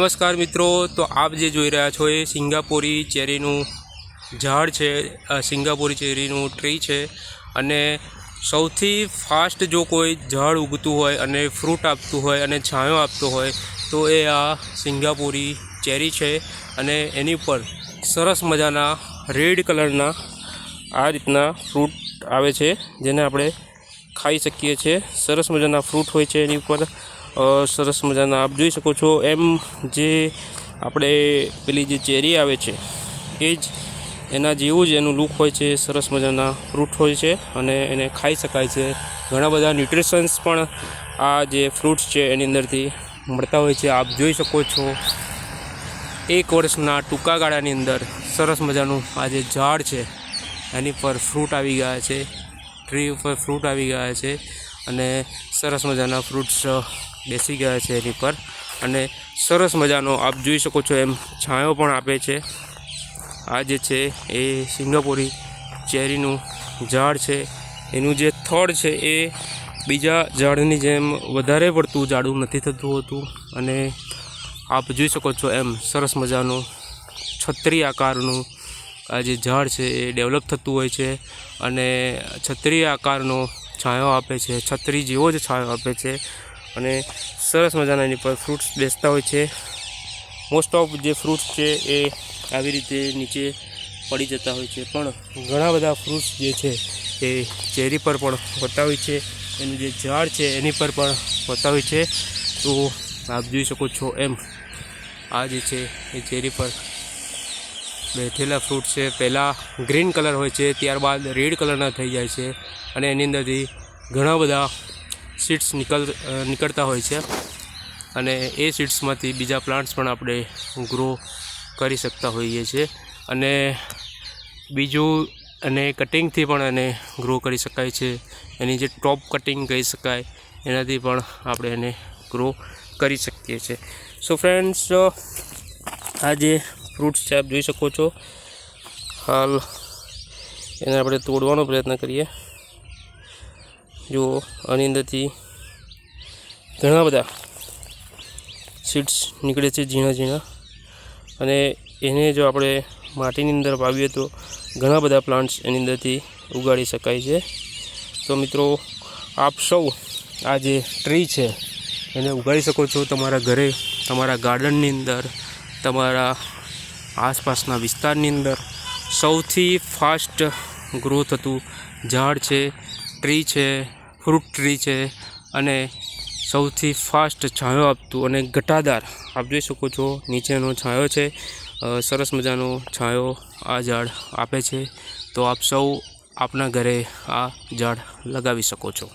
નમસ્કાર મિત્રો, તો આપ જે જોઈ રહ્યા છો એ સિંગાપોરી ચેરીનું ઝાડ છે સિંગાપોરી ચેરીનું ટ્રી છે અને સૌથી ફાસ્ટ જો કોઈ ઝાડ ઉગતું હોય અને ફ્રૂટ આપતું હોય અને છાંયો આપતો હોય, તો એ આ સિંગાપોરી ચેરી છે અને એની ઉપર સરસ મજાના રેડ કલરના આ રીતના ફ્રૂટ આવે છે, જેને આપણે ખાઈ શકીએ છીએ. સરસ મજાના ફ્રૂટ હોય છે એની ઉપર. સરસ મજાના. આપ જોઈ શકો છો, એમ જે આપણે પેલી જે ચેરી આવે છે, એ જ એના જેવું જ એનું લુક હોય છે, સરસ મજાના ફ્રૂટ હોય છે અને એને ખાઈ શકાય છે. ઘણા બધા ન્યુટ્રિશન્સ પણ આ જે ફ્રૂટ્સ છે એની અંદરથી મળતા હોય છે. આપ જોઈ શકો છો, એક વર્ષના ટૂંકા ગાળાની અંદર સરસ મજાનું આ જે ઝાડ છે, એની પર ફ્રૂટ આવી ગયા છે, ટ્રી ઉપર ફ્રૂટ આવી ગયા છે અને સરસ મજાના ફ્રૂટ્સ બેસી ગયા છે એની પર. અને સરસ મજાનો આપ જોઈ શકો છો એમ છાંયો પણ આપે છે. આ જે છે એ સિંગાપોરી ચેરીનું ઝાડ છે. એનું જે થડ છે એ બીજા ઝાડની જેમ વધારે પડતું જાડું નથી થતું હોતું. અને આપ જોઈ શકો છો એમ સરસ મજાનું છત્રી આકારનું આ જે ઝાડ છે એ ડેવલપ થતું હોય છે. અને છત્રી આકારનો છાંયો આપે છે. છત્રી જેવો જ છાંયો આપે છે. અને સરસ મજાના એની પર ફ્રૂટ્સ બેસતા હોય છે. મોસ્ટ ઓફ જે ફ્રૂટ્સ છે એ આવી રીતે નીચે પડી જતા હોય છે. પણ ઘણા બધા ફ્રૂટ્સ જે છે એ ચેરી પર પણ હોતા હોય છે. એનું જે ઝાડ છે એની પર પણ હોતા હોય છે. તો આપ જોઈ શકો છો એમ આ જે છે એ ચેરી પર બેઠેલા ફ્રૂટ છે. પહેલાં ગ્રીન કલર હોય છે, ત્યારબાદ રેડ કલરના થઈ જાય છે. અને એની અંદરથી ઘણા બધા સીડ્સ નીકળ નીકળતા હોય છે. અને એ સીડ્સમાંથી બીજા પ્લાન્ટ્સ પણ આપણે ગ્રો કરી શકતા હોઈએ છીએ. અને બીજું અને કટિંગથી પણ એને ગ્રો કરી શકાય છે. એની જે ટોપ કટિંગ કહી શકાય, એનાથી પણ આપણે એને ગ્રો કરી શકીએ છીએ. સો ફ્રેન્ડ્સ આ જે ફ્રૂટ્સ છે, આપ જોઈ શકો છો. હાલ એને આપણે તોડવાનો પ્રયત્ન કરીએ. જુઓ આની અંદરથી ઘણા બધા સીડ્સ નીકળે છે ઝીણા ઝીણા. અને એને જો આપણે માટીની અંદર વાવીએ તો ઘણા બધા પ્લાન્ટ્સ એની અંદરથી ઉગાડી શકાય છે. તો મિત્રો, આપ સૌ આ જે ટ્રી છે, એને ઉગાડી શકો છો તમારા ઘરે, તમારા ગાર્ડનની અંદર, તમારા આસપાસના વિસ્તારની અંદર. સૌથી ફાસ્ટ ગ્રો થતું ઝાડ છે ટ્રી છે ફ્રૂટ ટ્રી છે અને સૌથી ફાસ્ટ છાંયો આપતું અને ઘટાદાર આપ જોઈ શકો છો, નીચેનો છાંયો છે. સરસ મજાનો છાંયો આ ઝાડ આપે છે. તો આપ સૌ આપના ઘરે આ ઝાડ લગાવી શકો છો.